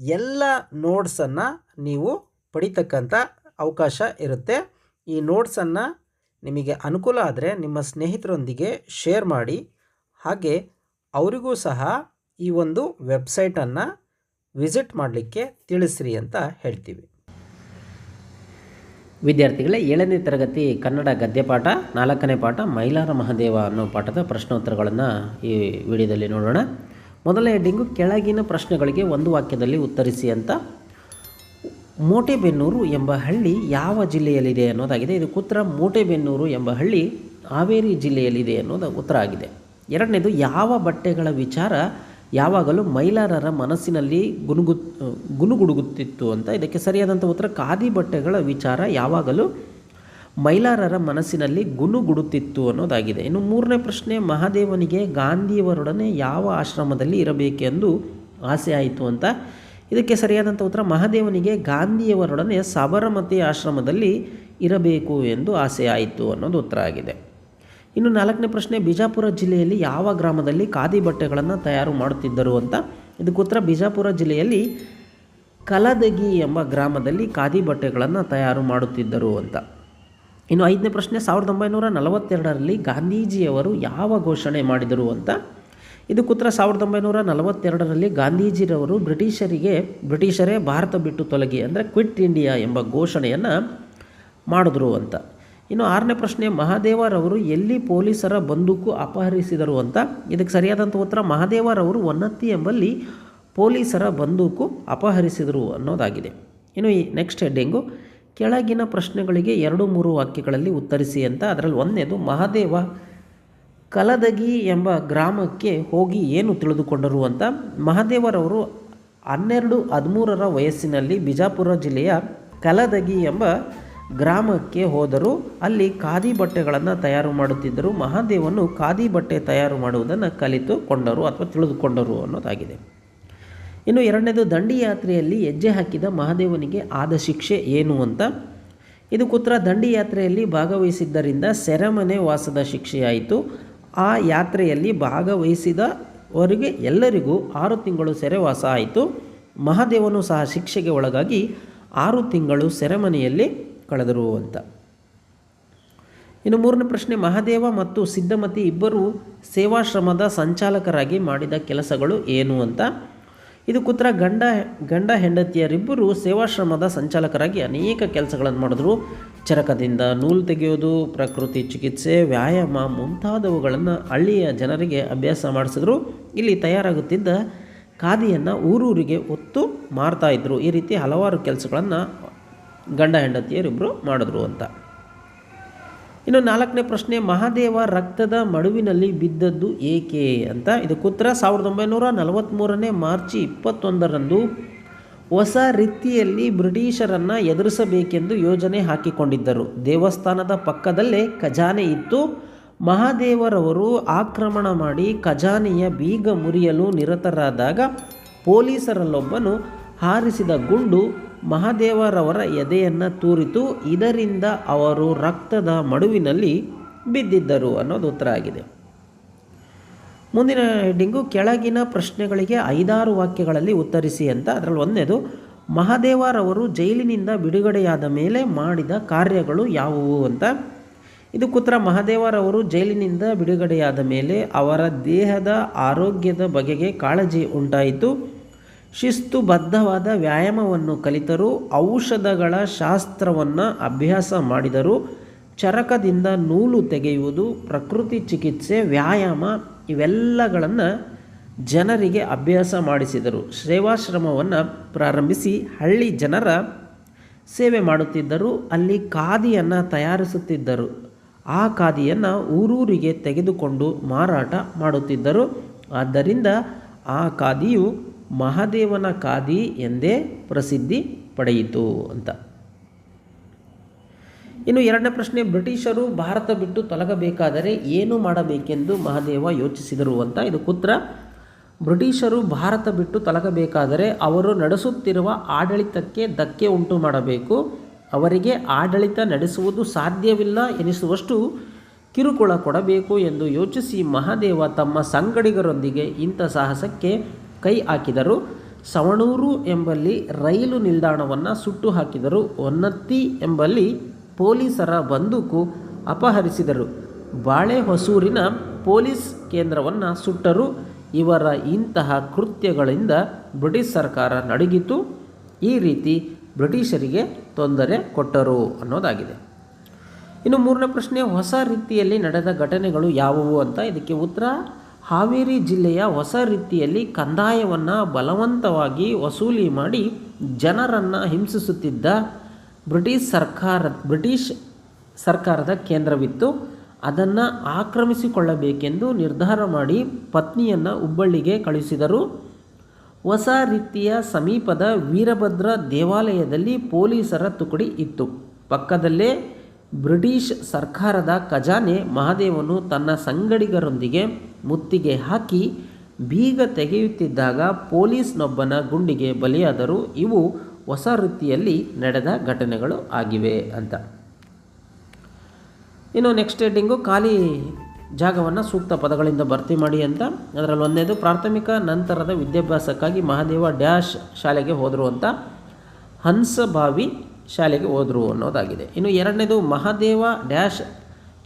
ಎಲ್ಲ ನೋಟ್ಸನ್ನು ನೀವು ಪಡಿತಕ್ಕಂಥ ಅವಕಾಶ ಇರುತ್ತೆ. ಈ ನೋಟ್ಸನ್ನು ನಿಮಗೆ ಅನುಕೂಲ ಆದರೆ ನಿಮ್ಮ ಸ್ನೇಹಿತರೊಂದಿಗೆ ಶೇರ್ ಮಾಡಿ. ಹಾಗೆ ಅವರಿಗೂ ಸಹ ಈ ಒಂದು ವೆಬ್ಸೈಟನ್ನು ವಿಸಿಟ್ ಮಾಡಲಿಕ್ಕೆ ತಿಳಿಸ್ರಿ ಅಂತ ಹೇಳ್ತೀವಿ. ವಿದ್ಯಾರ್ಥಿಗಳೇ, ಏಳನೇ ತರಗತಿ ಕನ್ನಡ ಗದ್ಯ ಪಾಠ, ನಾಲ್ಕನೇ ಪಾಠ ಮೈಲಾರ ಮಹದೇವ ಅನ್ನೋ ಪಾಠದ ಪ್ರಶ್ನೋತ್ತರಗಳನ್ನು ಈ ವಿಡಿಯೋದಲ್ಲಿ ನೋಡೋಣ. ಮೊದಲ ಹೆಡ್ಡಿಂಗು ಕೆಳಗಿನ ಪ್ರಶ್ನೆಗಳಿಗೆ ಒಂದು ವಾಕ್ಯದಲ್ಲಿ ಉತ್ತರಿಸಿ ಅಂತ. ಮೋಟೆಬೆನ್ನೂರು ಎಂಬ ಹಳ್ಳಿ ಯಾವ ಜಿಲ್ಲೆಯಲ್ಲಿದೆ ಅನ್ನೋದಾಗಿದೆ. ಇದು ಉತ್ತರ ಮೋಟೆಬೆನ್ನೂರು ಎಂಬ ಹಳ್ಳಿ ಹಾವೇರಿ ಜಿಲ್ಲೆಯಲ್ಲಿದೆ ಅನ್ನೋದು ಉತ್ತರ ಆಗಿದೆ. ಎರಡನೇದು ಯಾವ ಬಟ್ಟೆಗಳ ವಿಚಾರ ಯಾವಾಗಲೂ ಮೈಲಾರರ ಮನಸ್ಸಿನಲ್ಲಿ ಗುನುಗು, ಗುನುಗುಡುಗುತ್ತಿತ್ತು ಅಂತ. ಇದಕ್ಕೆ ಸರಿಯಾದಂಥ ಉತ್ತರ ಖಾದಿ ಬಟ್ಟೆಗಳ ವಿಚಾರ ಯಾವಾಗಲೂ ಮೈಲಾರರ ಮನಸ್ಸಿನಲ್ಲಿ ಗುನುಗುಡುತ್ತಿತ್ತು ಅನ್ನೋದಾಗಿದೆ. ಇನ್ನು ಮೂರನೇ ಪ್ರಶ್ನೆ, ಮಹಾದೇವನಿಗೆ ಗಾಂಧಿಯವರೊಡನೆ ಯಾವ ಆಶ್ರಮದಲ್ಲಿ ಇರಬೇಕೆಂದು ಆಸೆ ಆಯಿತು ಅಂತ. ಇದಕ್ಕೆ ಸರಿಯಾದಂಥ ಉತ್ತರ, ಮಹಾದೇವನಿಗೆ ಗಾಂಧಿಯವರೊಡನೆ ಸಬರಮತಿ ಆಶ್ರಮದಲ್ಲಿ ಇರಬೇಕು ಎಂದು ಆಸೆ ಆಯಿತು ಅನ್ನೋದು ಉತ್ತರ ಆಗಿದೆ. ಇನ್ನು ನಾಲ್ಕನೇ ಪ್ರಶ್ನೆ, ಬಿಜಾಪುರ ಜಿಲ್ಲೆಯಲ್ಲಿ ಯಾವ ಗ್ರಾಮದಲ್ಲಿ ಖಾದಿ ಬಟ್ಟೆಗಳನ್ನು ತಯಾರು ಮಾಡುತ್ತಿದ್ದರು ಅಂತ. ಇದಕ್ಕೆ ಉತ್ತರ, ಬಿಜಾಪುರ ಜಿಲ್ಲೆಯಲ್ಲಿ ಕಲದಗಿ ಎಂಬ ಗ್ರಾಮದಲ್ಲಿ ಖಾದಿ ಬಟ್ಟೆಗಳನ್ನು ತಯಾರು ಮಾಡುತ್ತಿದ್ದರು ಅಂತ. ಇನ್ನು ಐದನೇ ಪ್ರಶ್ನೆ, ಸಾವಿರದ ಒಂಬೈನೂರ ನಲವತ್ತೆರಡರಲ್ಲಿ ಗಾಂಧೀಜಿಯವರು ಯಾವ ಘೋಷಣೆ ಮಾಡಿದರು ಅಂತ? ಇದಕ್ಕೆ ಉತ್ತರ, ಸಾವಿರದ ಒಂಬೈನೂರ ನಲವತ್ತೆರಡರಲ್ಲಿ ಗಾಂಧೀಜಿರವರು ಬ್ರಿಟಿಷರಿಗೆ, ಬ್ರಿಟಿಷರೇ ಭಾರತ ಬಿಟ್ಟು ತೊಲಗಿ ಅಂದರೆ ಕ್ವಿಟ್ ಇಂಡಿಯಾ ಎಂಬ ಘೋಷಣೆಯನ್ನು ಮಾಡಿದ್ರು ಅಂತ. ಇನ್ನು ಆರನೇ ಪ್ರಶ್ನೆ, ಮಹಾದೇವರವರು ಎಲ್ಲಿ ಪೊಲೀಸರ ಬಂದೂಕು ಅಪಹರಿಸಿದರು ಅಂತ? ಇದಕ್ಕೆ ಸರಿಯಾದಂಥ ಉತ್ತರ, ಮಹಾದೇವರವರು ಒನ್ನತ್ತಿ ಎಂಬಲ್ಲಿ ಪೊಲೀಸರ ಬಂದೂಕು ಅಪಹರಿಸಿದರು ಅನ್ನೋದಾಗಿದೆ. ಇನ್ನು ಈ ನೆಕ್ಸ್ಟ್ ಹೆಡ್ಡಿಂಗು ಕೆಳಗಿನ ಪ್ರಶ್ನೆಗಳಿಗೆ ಎರಡು ಮೂರು ವಾಕ್ಯಗಳಲ್ಲಿ ಉತ್ತರಿಸಿ ಅಂತ ಅದರಲ್ಲಿ ಒಂದನೇದು ಮಹಾದೇವ ಕಲದಗಿ ಎಂಬ ಗ್ರಾಮಕ್ಕೆ ಹೋಗಿ ಏನು ತಿಳಿದುಕೊಂಡರು ಅಂತ. ಮಹಾದೇವರವರು ಹನ್ನೆರಡು ಹದಿಮೂರರ ವಯಸ್ಸಿನಲ್ಲಿ ಬಿಜಾಪುರ ಜಿಲ್ಲೆಯ ಕಲದಗಿ ಎಂಬ ಗ್ರಾಮಕ್ಕೆ ಹೋದರು. ಅಲ್ಲಿ ಖಾದಿ ಬಟ್ಟೆಗಳನ್ನು ತಯಾರು ಮಾಡುತ್ತಿದ್ದರು. ಮಹಾದೇವನು ಖಾದಿ ಬಟ್ಟೆ ತಯಾರು ಮಾಡುವುದನ್ನು ಕಲಿತುಕೊಂಡರು ಅಥವಾ ತಿಳಿದುಕೊಂಡರು ಅನ್ನೋದಾಗಿದೆ. ಇನ್ನು ಎರಡನೇದು ದಂಡಿ ಯಾತ್ರೆಯಲ್ಲಿ ಹೆಜ್ಜೆ ಹಾಕಿದ ಮಹಾದೇವನಿಗೆ ಆದ ಶಿಕ್ಷೆ ಏನು ಅಂತ? ಇದಕ್ಕುತ್ತರ ದಂಡಿ ಯಾತ್ರೆಯಲ್ಲಿ ಭಾಗವಹಿಸಿದ್ದರಿಂದ ಸೆರೆಮನೆ ವಾಸದ ಶಿಕ್ಷೆಯಾಯಿತು. ಆ ಯಾತ್ರೆಯಲ್ಲಿ ಭಾಗವಹಿಸಿದವರಿಗೆ ಎಲ್ಲರಿಗೂ ಆರು ತಿಂಗಳು ಸೆರೆವಾಸ ಆಯಿತು. ಮಹಾದೇವನು ಸಹ ಶಿಕ್ಷೆಗೆ ಒಳಗಾಗಿ ಆರು ತಿಂಗಳು ಸೆರೆಮನೆಯಲ್ಲಿ ಕಳೆದರು ಅಂತ. ಇನ್ನು ಮೂರನೇ ಪ್ರಶ್ನೆ, ಮಹಾದೇವ ಮತ್ತು ಸಿದ್ಧಮತಿ ಇಬ್ಬರು ಸೇವಾಶ್ರಮದ ಸಂಚಾಲಕರಾಗಿ ಮಾಡಿದ ಕೆಲಸಗಳು ಏನು ಅಂತ? ಇದಕ್ಕುತ್ತರ ಗಂಡ ಗಂಡ ಹೆಂಡತಿಯರಿಬ್ಬರು ಸೇವಾಶ್ರಮದ ಸಂಚಾಲಕರಾಗಿ ಅನೇಕ ಕೆಲಸಗಳನ್ನು ಮಾಡಿದ್ರು. ಚರಕದಿಂದ ನೂಲು ತೆಗೆಯೋದು ಪ್ರಕೃತಿ ಚಿಕಿತ್ಸೆ, ವ್ಯಾಯಾಮ ಮುಂತಾದವುಗಳನ್ನು ಹಳ್ಳಿಯ ಜನರಿಗೆ ಅಭ್ಯಾಸ ಮಾಡಿಸಿದ್ರು. ಇಲ್ಲಿ ತಯಾರಾಗುತ್ತಿದ್ದ ಖಾದಿಯನ್ನು ಊರೂರಿಗೆ ಒತ್ತು ಮಾರ್ತಾಯಿದ್ರು ಈ ರೀತಿ ಹಲವಾರು ಕೆಲಸಗಳನ್ನು ಗಂಡ ಹೆಂಡತಿಯರಿಬ್ಬರು ಮಾಡಿದ್ರು ಅಂತ. ಇನ್ನು ನಾಲ್ಕನೇ ಪ್ರಶ್ನೆ, ಮಹಾದೇವ ರಕ್ತದ ಮಡುವಿನಲ್ಲಿ ಬಿದ್ದದ್ದು ಏಕೆ ಅಂತ. ಇದಕ್ಕುತ್ತರ ಸಾವಿರದ ಒಂಬೈನೂರ ನಲವತ್ತ್ಮೂರನೇ ಮಾರ್ಚ್ ಇಪ್ಪತ್ತೊಂದರಂದು ಹೊಸ ರೀತಿಯಲ್ಲಿ ಬ್ರಿಟಿಷರನ್ನು ಎದುರಿಸಬೇಕೆಂದು ಯೋಜನೆ ಹಾಕಿಕೊಂಡಿದ್ದರು. ದೇವಸ್ಥಾನದ ಪಕ್ಕದಲ್ಲೇ ಖಜಾನೆ ಇತ್ತು. ಮಹಾದೇವರವರು ಆಕ್ರಮಣ ಮಾಡಿ ಖಜಾನೆಯ ಬೀಗ ಮುರಿಯಲು ನಿರತರಾದಾಗ ಪೊಲೀಸರಲ್ಲೊಬ್ಬನು ಹಾರಿಸಿದ ಗುಂಡು ಮಹಾದೇವರವರ ಎದೆಯನ್ನು ತೂರಿತು, ಇದರಿಂದ ಅವರು ರಕ್ತದ ಮಡುವಿನಲ್ಲಿ ಬಿದ್ದಿದ್ದರು ಅನ್ನೋದು ಉತ್ತರ ಆಗಿದೆ. ಮುಂದಿನ ಹೆಡ್ಡಿಂಗು ಕೆಳಗಿನ ಪ್ರಶ್ನೆಗಳಿಗೆ ಐದಾರು ವಾಕ್ಯಗಳಲ್ಲಿ ಉತ್ತರಿಸಿ ಅಂತ. ಅದರಲ್ಲಿ ಒಂದೇದು, ಮಹಾದೇವರವರು ಜೈಲಿನಿಂದ ಬಿಡುಗಡೆಯಾದ ಮೇಲೆ ಮಾಡಿದ ಕಾರ್ಯಗಳು ಯಾವುವು ಅಂತ. ಇದಕ್ಕುತ್ತರ ಮಹಾದೇವರವರು ಜೈಲಿನಿಂದ ಬಿಡುಗಡೆಯಾದ ಮೇಲೆ ಅವರ ದೇಹದ ಆರೋಗ್ಯದ ಬಗೆಗೆ ಕಾಳಜಿ ಉಂಟಾಯಿತು. ಶಿಸ್ತುಬದ್ಧವಾದ ವ್ಯಾಯಾಮವನ್ನು ಕಲಿತರು, ಔಷಧಗಳ ಶಾಸ್ತ್ರವನ್ನು ಅಭ್ಯಾಸ ಮಾಡಿದರು. ಚರಕದಿಂದ ನೂಲು ತೆಗೆಯುವುದು, ಪ್ರಕೃತಿ ಚಿಕಿತ್ಸೆ, ವ್ಯಾಯಾಮ ಇವೆಲ್ಲಗಳನ್ನು ಜನರಿಗೆ ಅಭ್ಯಾಸ ಮಾಡಿಸಿದರು. ಸೇವಾಶ್ರಮವನ್ನು ಪ್ರಾರಂಭಿಸಿ ಹಳ್ಳಿ ಜನರ ಸೇವೆ ಮಾಡುತ್ತಿದ್ದರು. ಅಲ್ಲಿ ಖಾದಿಯನ್ನು ತಯಾರಿಸುತ್ತಿದ್ದರು. ಆ ಖಾದಿಯನ್ನು ಊರೂರಿಗೆ ತೆಗೆದುಕೊಂಡು ಮಾರಾಟ ಮಾಡುತ್ತಿದ್ದರು. ಆದ್ದರಿಂದ ಆ ಖಾದಿಯು ಮಹಾದೇವನ ಖಾದಿ ಎಂದೇ ಪ್ರಸಿದ್ಧಿ ಪಡೆಯಿತು ಅಂತ. ಇನ್ನು ಎರಡನೇ ಪ್ರಶ್ನೆ, ಬ್ರಿಟಿಷರು ಭಾರತ ಬಿಟ್ಟು ತೊಲಗಬೇಕಾದರೆ ಏನು ಮಾಡಬೇಕೆಂದು ಮಹಾದೇವ ಯೋಚಿಸಿದರು ಅಂತ ಇದು ಕುತ್ರ ಬ್ರಿಟಿಷರು ಭಾರತ ಬಿಟ್ಟು ತೊಲಗಬೇಕಾದರೆ ಅವರು ನಡೆಸುತ್ತಿರುವ ಆಡಳಿತಕ್ಕೆ ಧಕ್ಕೆ ಉಂಟು ಮಾಡಬೇಕು, ಅವರಿಗೆ ಆಡಳಿತ ನಡೆಸುವುದು ಸಾಧ್ಯವಿಲ್ಲ ಎನಿಸುವಷ್ಟು ಕಿರುಕುಳ ಕೊಡಬೇಕು ಎಂದು ಯೋಚಿಸಿ ಮಹಾದೇವ ತಮ್ಮ ಸಂಗಡಿಗರೊಂದಿಗೆ ಇಂಥ ಸಾಹಸಕ್ಕೆ ಕೈ ಹಾಕಿದರು. ಸವಣೂರು ಎಂಬಲ್ಲಿ ರೈಲು ನಿಲ್ದಾಣವನ್ನು ಸುಟ್ಟು ಹಾಕಿದರು. ಹೊನ್ನತ್ತಿ ಎಂಬಲ್ಲಿ ಪೊಲೀಸರ ಬಂದೂಕು ಅಪಹರಿಸಿದರು. ಬಾಳೆಹೊಸೂರಿನ ಪೊಲೀಸ್ ಕೇಂದ್ರವನ್ನು ಸುಟ್ಟರು. ಇವರ ಇಂತಹ ಕೃತ್ಯಗಳಿಂದ ಬ್ರಿಟಿಷ್ ಸರ್ಕಾರ ನಡುಗಿತು. ಈ ರೀತಿ ಬ್ರಿಟಿಷರಿಗೆ ತೊಂದರೆ ಕೊಟ್ಟರು ಅನ್ನೋದಾಗಿದೆ. ಇನ್ನು ಮೂರನೇ ಪ್ರಶ್ನೆ, ಹೊಸ ರೀತಿಯಲ್ಲಿ ನಡೆದ ಘಟನೆಗಳು ಯಾವುವು ಅಂತ ಇದಕ್ಕೆ ಉತ್ತರ? ಹಾವೇರಿ ಜಿಲ್ಲೆಯ ಹೊಸ ರೀತಿಯಲ್ಲಿ ಕಂದಾಯವನ್ನು ಬಲವಂತವಾಗಿ ವಸೂಲಿ ಮಾಡಿ ಜನರನ್ನು ಹಿಂಸಿಸುತ್ತಿದ್ದ ಬ್ರಿಟಿಷ್ ಸರ್ಕಾರ, ಬ್ರಿಟಿಷ್ ಸರ್ಕಾರದ ಕೇಂದ್ರವಿತ್ತು. ಅದನ್ನು ಆಕ್ರಮಿಸಿಕೊಳ್ಳಬೇಕೆಂದು ನಿರ್ಧಾರ ಮಾಡಿ ಪತ್ನಿಯನ್ನು ಹುಬ್ಬಳ್ಳಿಗೆ ಕಳುಹಿಸಿದರು. ಹೊಸ ರೀತಿಯ ಸಮೀಪದ ವೀರಭದ್ರ ದೇವಾಲಯದಲ್ಲಿ ಪೊಲೀಸರ ತುಕಡಿ ಇತ್ತು. ಪಕ್ಕದಲ್ಲೇ ಬ್ರಿಟಿಷ್ ಸರ್ಕಾರದ ಖಜಾನೆ ಮಹಾದೇವನು ತನ್ನ ಸಂಗಡಿಗರೊಂದಿಗೆ ಮುತ್ತಿಗೆ ಹಾಕಿ ಬೀಗ ತೆಗೆಯುತ್ತಿದ್ದಾಗ ಪೊಲೀಸ್ನೊಬ್ಬನ ಗುಂಡಿಗೆ ಬಲಿಯಾದರು ಇವು ಹೊಸ ರೀತಿಯಲ್ಲಿ ನಡೆದ ಘಟನೆಗಳು ಆಗಿವೆ ಅಂತ. ಇನ್ನು ನೆಕ್ಸ್ಟ್ ಹೆಡ್ಡಿಂಗು ಖಾಲಿ ಜಾಗವನ್ನು ಸೂಕ್ತ ಪದಗಳಿಂದ ಭರ್ತಿ ಮಾಡಿ ಅಂತ. ಅದರಲ್ಲಿ ಒಂದನೇದು ಪ್ರಾಥಮಿಕ ನಂತರದ ವಿದ್ಯಾಭ್ಯಾಸಕ್ಕಾಗಿ ಮಹಾದೇವ ಡ್ಯಾಶ್ ಶಾಲೆಗೆ ಹೋದರು ಅಂತ. ಹಂಸಭಾವಿ ಶಾಲೆಗೆ ಹೋದರು ಅನ್ನೋದಾಗಿದೆ. ಇನ್ನು ಎರಡನೇದು ಮಹಾದೇವ ಡ್ಯಾಶ್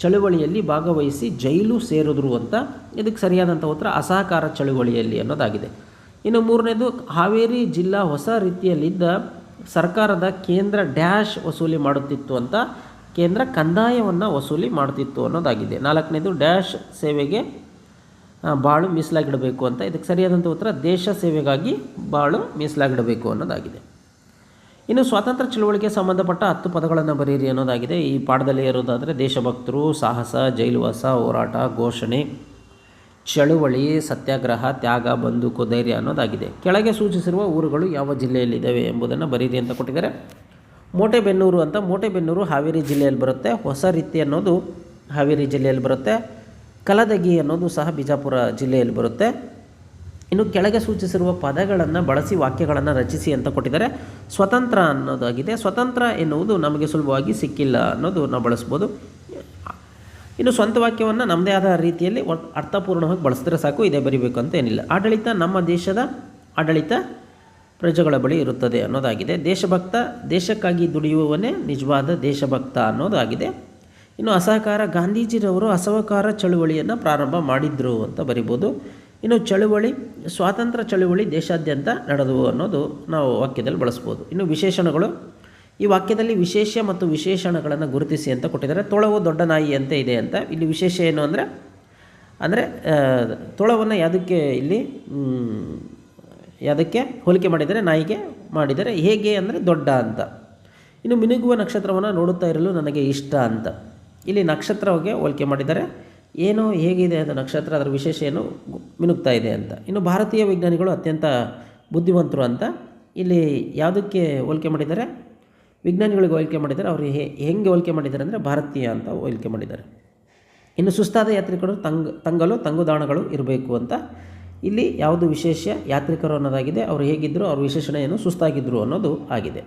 ಚಳುವಳಿಯಲ್ಲಿ ಭಾಗವಹಿಸಿ ಜೈಲು ಸೇರಿದ್ರು ಅಂತ ಇದಕ್ಕೆ ಸರಿಯಾದಂಥ ಉತ್ತರ ಅಸಹಕಾರ ಚಳುವಳಿಯಲ್ಲಿ ಅನ್ನೋದಾಗಿದೆ. ಇನ್ನು ಮೂರನೇದು ಹಾವೇರಿ ಜಿಲ್ಲಾ ಹೊಸ ರೀತಿಯಲ್ಲಿದ್ದ ಸರ್ಕಾರದ ಕೇಂದ್ರ ಡ್ಯಾಶ್ ವಸೂಲಿ ಮಾಡುತ್ತಿತ್ತು ಅಂತ ಕೇಂದ್ರ ಕಂದಾಯವನ್ನು ವಸೂಲಿ ಮಾಡುತ್ತಿತ್ತು ಅನ್ನೋದಾಗಿದೆ. ನಾಲ್ಕನೇದು ಡ್ಯಾಶ್ ಸೇವೆಗೆ ಬಾಳು ಮೀಸಲಾಗಿಡಬೇಕು ಅಂತ ಇದಕ್ಕೆ ಸರಿಯಾದಂಥ ಉತ್ತರ ದೇಶ ಸೇವೆಗಾಗಿ ಬಾಳು ಮೀಸಲಾಗಿಡಬೇಕು ಅನ್ನೋದಾಗಿದೆ. ಇನ್ನು ಸ್ವಾತಂತ್ರ್ಯ ಚಳುವಳಿಗೆ ಸಂಬಂಧಪಟ್ಟ ಹತ್ತು ಪದಗಳನ್ನು ಬರೀರಿ ಅನ್ನೋದಾಗಿದೆ. ಈ ಪಾಠದಲ್ಲಿ ಇರೋದಾದರೆ ದೇಶಭಕ್ತರು, ಸಾಹಸ, ಜೈಲುವಾಸ, ಹೋರಾಟ, ಘೋಷಣೆ, ಚಳುವಳಿ, ಸತ್ಯಾಗ್ರಹ, ತ್ಯಾಗ, ಬಂದೂಕು, ಧೈರ್ಯ ಅನ್ನೋದಾಗಿದೆ. ಕೆಳಗೆ ಸೂಚಿಸಿರುವ ಊರುಗಳು ಯಾವ ಜಿಲ್ಲೆಯಲ್ಲಿದ್ದಾವೆ ಎಂಬುದನ್ನು ಬರೀರಿ ಅಂತ ಕೊಟ್ಟಿದ್ದಾರೆ. ಮೋಟೆಬೆನ್ನೂರು ಅಂತ ಮೋಟೆಬೆನ್ನೂರು ಹಾವೇರಿ ಜಿಲ್ಲೆಯಲ್ಲಿ ಬರುತ್ತೆ. ಹೊಸ ರೀತಿ ಅನ್ನೋದು ಹಾವೇರಿ ಜಿಲ್ಲೆಯಲ್ಲಿ ಬರುತ್ತೆ. ಕಲದಗಿ ಅನ್ನೋದು ಸಹ ಬಿಜಾಪುರ ಜಿಲ್ಲೆಯಲ್ಲಿ ಬರುತ್ತೆ. ಇನ್ನು ಕೆಳಗೆ ಸೂಚಿಸಿರುವ ಪದಗಳನ್ನು ಬಳಸಿ ವಾಕ್ಯಗಳನ್ನು ರಚಿಸಿ ಅಂತ ಕೊಟ್ಟಿದ್ದಾರೆ. ಸ್ವತಂತ್ರ ಅನ್ನೋದಾಗಿದೆ. ಸ್ವತಂತ್ರ ಎನ್ನುವುದು ನಮಗೆ ಸುಲಭವಾಗಿ ಸಿಕ್ಕಿಲ್ಲ ಅನ್ನೋದು ನಾವು ಬಳಸ್ಬೋದು. ಇನ್ನು ಸ್ವಂತ ವಾಕ್ಯವನ್ನು ನಮ್ಮದೇ ಆದ ರೀತಿಯಲ್ಲಿ ಅರ್ಥಪೂರ್ಣವಾಗಿ ಬಳಸಿದ್ರೆ ಸಾಕು. ಇದೇ ಬರಿಬೇಕು ಅಂತ ಏನಿಲ್ಲ. ಆಡಳಿತ ನಮ್ಮ ದೇಶದ ಆಡಳಿತ ಪ್ರಜೆಗಳ ಬಳಿ ಇರುತ್ತದೆ ಅನ್ನೋದಾಗಿದೆ. ದೇಶಭಕ್ತ, ದೇಶಕ್ಕಾಗಿ ದುಡಿಯುವವನೇ ನಿಜವಾದ ದೇಶಭಕ್ತ ಅನ್ನೋದಾಗಿದೆ. ಇನ್ನು ಅಸಹಕಾರ, ಗಾಂಧೀಜಿರವರು ಅಸಹಕಾರ ಚಳುವಳಿಯನ್ನು ಪ್ರಾರಂಭ ಮಾಡಿದ್ರು ಅಂತ ಬರಿಬೋದು. ಇನ್ನು ಚಳುವಳಿ, ಸ್ವಾತಂತ್ರ್ಯ ಚಳುವಳಿ ದೇಶಾದ್ಯಂತ ನಡೆದವು ಅನ್ನೋದು ನಾವು ವಾಕ್ಯದಲ್ಲಿ ಬಳಸ್ಬೋದು. ಇನ್ನು ವಿಶೇಷಣಗಳು, ಈ ವಾಕ್ಯದಲ್ಲಿ ವಿಶೇಷ ಮತ್ತು ವಿಶೇಷಣಗಳನ್ನು ಗುರುತಿಸಿ ಅಂತ ಕೊಟ್ಟಿದ್ದಾರೆ. ತೊಳವು ದೊಡ್ಡ ಅಂತ ಇದೆ ಅಂತ. ಇಲ್ಲಿ ವಿಶೇಷ ಏನು ಅಂದರೆ ಅಂದರೆ ತೊಳವನ್ನು ಯಾವುದಕ್ಕೆ ಇಲ್ಲಿ ಯಾವುದಕ್ಕೆ ಹೋಲಿಕೆ ಮಾಡಿದರೆ, ನಾಯಿಗೆ ಮಾಡಿದರೆ ಹೇಗೆ ಅಂದರೆ ದೊಡ್ಡ ಅಂತ. ಇನ್ನು ಮಿನುಗುವ ನಕ್ಷತ್ರವನ್ನು ನೋಡುತ್ತಾ ಇರಲು ನನಗೆ ಇಷ್ಟ ಅಂತ. ಇಲ್ಲಿ ನಕ್ಷತ್ರಕ್ಕೆ ಹೋಲಿಕೆ ಮಾಡಿದ್ದಾರೆ ಏನೋ ಹೇಗಿದೆ ಅದು ನಕ್ಷತ್ರ, ಅದರ ವಿಶೇಷ ಏನು ಮಿನುಗ್ತಾ ಇದೆ ಅಂತ. ಇನ್ನು ಭಾರತೀಯ ವಿಜ್ಞಾನಿಗಳು ಅತ್ಯಂತ ಬುದ್ಧಿವಂತರು ಅಂತ ಇಲ್ಲಿ ಯಾವುದಕ್ಕೆ ಹೋಲಿಕೆ ಮಾಡಿದ್ದಾರೆ? ವಿಜ್ಞಾನಿಗಳಿಗೆ ಹೋಲಿಕೆ ಮಾಡಿದ್ದಾರೆ. ಅವರು ಹೇಗೆ ಹೋಲಿಕೆ ಮಾಡಿದ್ದಾರೆ ಅಂದರೆ ಭಾರತೀಯ ಅಂತ ಹೋಲಿಕೆ ಮಾಡಿದ್ದಾರೆ. ಇನ್ನು ಸುಸ್ತಾದ ಯಾತ್ರಿಕರು ತಂಗ್, ತಂಗಲು, ತಂಗುದಾಣಗಳು ಇರಬೇಕು ಅಂತ. ಇಲ್ಲಿ ಯಾವುದು ವಿಶೇಷ? ಯಾತ್ರಿಕರು ಅನ್ನೋದಾಗಿದೆ. ಅವರು ಹೇಗಿದ್ದರು ಅವ್ರ ಏನು ಸುಸ್ತಾಗಿದ್ದರು ಅನ್ನೋದು ಆಗಿದೆ.